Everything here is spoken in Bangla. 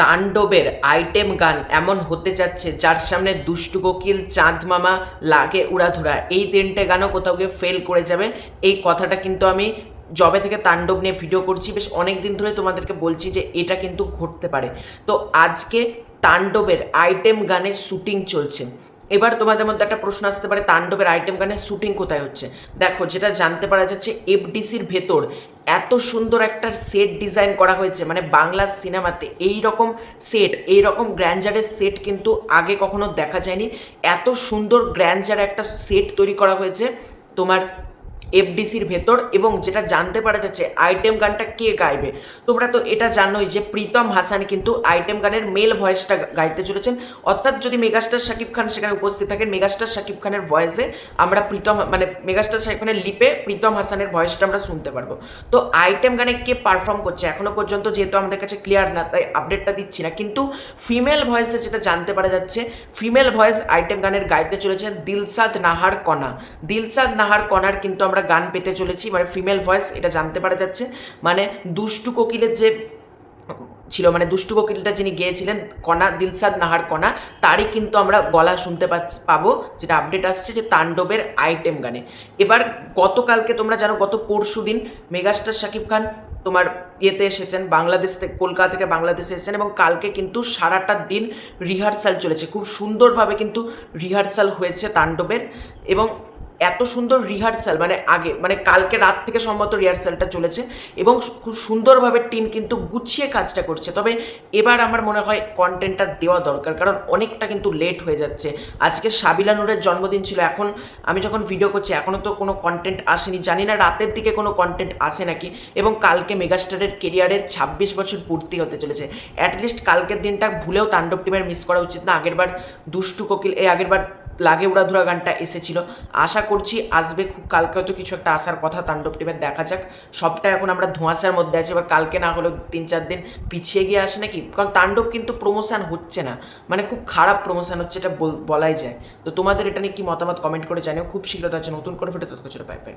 তাণ্ডবের আইটেম গান এমন হতে যাচ্ছে, যার সামনে দুষ্টু কোকিল, চাঁদ মামা, লাগে উড়াধুরা। এই তিনটে গানও কোথাও গিয়ে ফেল করে যাবে। এই কথাটা কিন্তু আমি জবে থেকে তাণ্ডব নিয়ে ভিডিও করছি, বেশ অনেক দিন ধরে তোমাদেরকে বলছি যে এটা কিন্তু ঘটতে পারে। তো আজকে তাণ্ডবের আইটেম গানের শ্যুটিং চলছে। এবার তোমাদের মধ্যে একটা প্রশ্ন আসতে পারে, তাণ্ডবের আইটেম গানের শুটিং কোথায় হচ্ছে? দেখো, যেটা জানতে পারা যাচ্ছে এফডিসির ভেতর। এত সুন্দর একটা সেট ডিজাইন করা হয়েছে মানে বাংলা সিনেমাতে এই রকম সেট এই রকম গ্র্যান্ডারের সেট কিন্তু আগে কখনো দেখা যায়নি। এত সুন্দর গ্র্যান্ডার একটা সেট তৈরি করা হয়েছে। তোমার এফডিসির ভেতর এবং যেটা জানতে পারা যাচ্ছে আইটেম গানটা কে গাইবে। তোমরা তো এটা জানোই যে প্রীতম হাসান কিন্তু আইটেম গানের মেল ভয়েসটা গাইতে চলেছেন। অর্থাৎ যদি মেগাস্টার শাকিব খান সেখানে উপস্থিত থাকেন, মেগাস্টার শাকিব খানের ভয়েসে আমরা প্রীতম মানে মেগাস্টার শাকিব খানের লিপে প্রীতম হাসানের ভয়েসটা আমরা শুনতে পারব। তো আইটেম গানে কে পারফর্ম করছে এখনও পর্যন্ত যেহেতু আমাদের কাছে ক্লিয়ার না, তাই আপডেটটা দিচ্ছি না। কিন্তু ফিমেল ভয়েসে যেটা জানতে পারা যাচ্ছে ফিমেল ভয়েস আইটেম গানের গাইতে চলেছেন দিলসাদ নাহার কণা। দিলসাদ নাহার কণার কিন্তু আমরা গান পেতে চলেছি মানে ফিমেল ভয়েস এটা জানতে পারা যাচ্ছে। মানে দুষ্টু কোকিলের যে ছিল মানে দুষ্টু কোকিলটা যিনি গেয়েছিলেন, কণা, দিলসাদ নাহার কণা, তারই কিন্তু আমরা গলা শুনতে পাবো, যেটা আপডেট আসছে যে তাণ্ডবের আইটেম গানে। এবার গতকালকে তোমরা জানো, গত পরশু দিন মেগাস্টার শাকিব খান তোমার ইয়েতে এসেছেন, বাংলাদেশ থেকে কলকাতা থেকে বাংলাদেশে এসেছেন এবং কালকে কিন্তু সারাটা দিন রিহার্সাল চলেছে। খুব সুন্দরভাবে কিন্তু রিহার্সাল হয়েছে তাণ্ডবের এবং এত সুন্দর রিহার্সাল মানে আগে মানে কালকে রাত থেকে সম্ভবত রিহার্সালটা চলেছে এবং খুব সুন্দরভাবে টিম কিন্তু গুছিয়ে কাজটা করছে। তবে এবার আমার মনে হয় কন্টেন্টটা দেওয়া দরকার, কারণ অনেকটা কিন্তু লেট হয়ে যাচ্ছে। আজকে সাবিলা নূরের জন্মদিন ছিল, এখন আমি যখন ভিডিও করছি এখনও তো কোনো কন্টেন্ট আসেনি। জানি না রাতের দিকে কোনো কন্টেন্ট আসে নাকি, এবং কালকে মেগাস্টারের কেরিয়ারের ছাব্বিশ বছর পূর্তি হতে চলেছে। অ্যাটলিস্ট কালকের দিনটা ভুলেও তাণ্ডব টিমের মিস করা উচিত না। আগেরবার দুষ্টু কোকিল, এই আগেরবার লাগে উড়াধুরা গানটা এসেছিল। আশা করছি আসবে খুব, কালকে হয়তো কিছু একটা আসার কথা, তাণ্ডব টিমের দেখা যাক। সবটা এখন আমরা ধোঁয়াশার মধ্যে আছি, এবার কালকে না হলেও তিন চার দিন পিছিয়ে গিয়ে আসে নাকি? কারণ তাণ্ডব কিন্তু প্রমোশন হচ্ছে না মানে খুব খারাপ প্রমোশন হচ্ছে এটা বল- বলাই যায়। তো তোমাদের এটা নিয়ে কি মতামত কমেন্ট করে জানিও, খুব শীঘ্র তার নতুন করে ফেটে তৎক্ষণ পাই পাই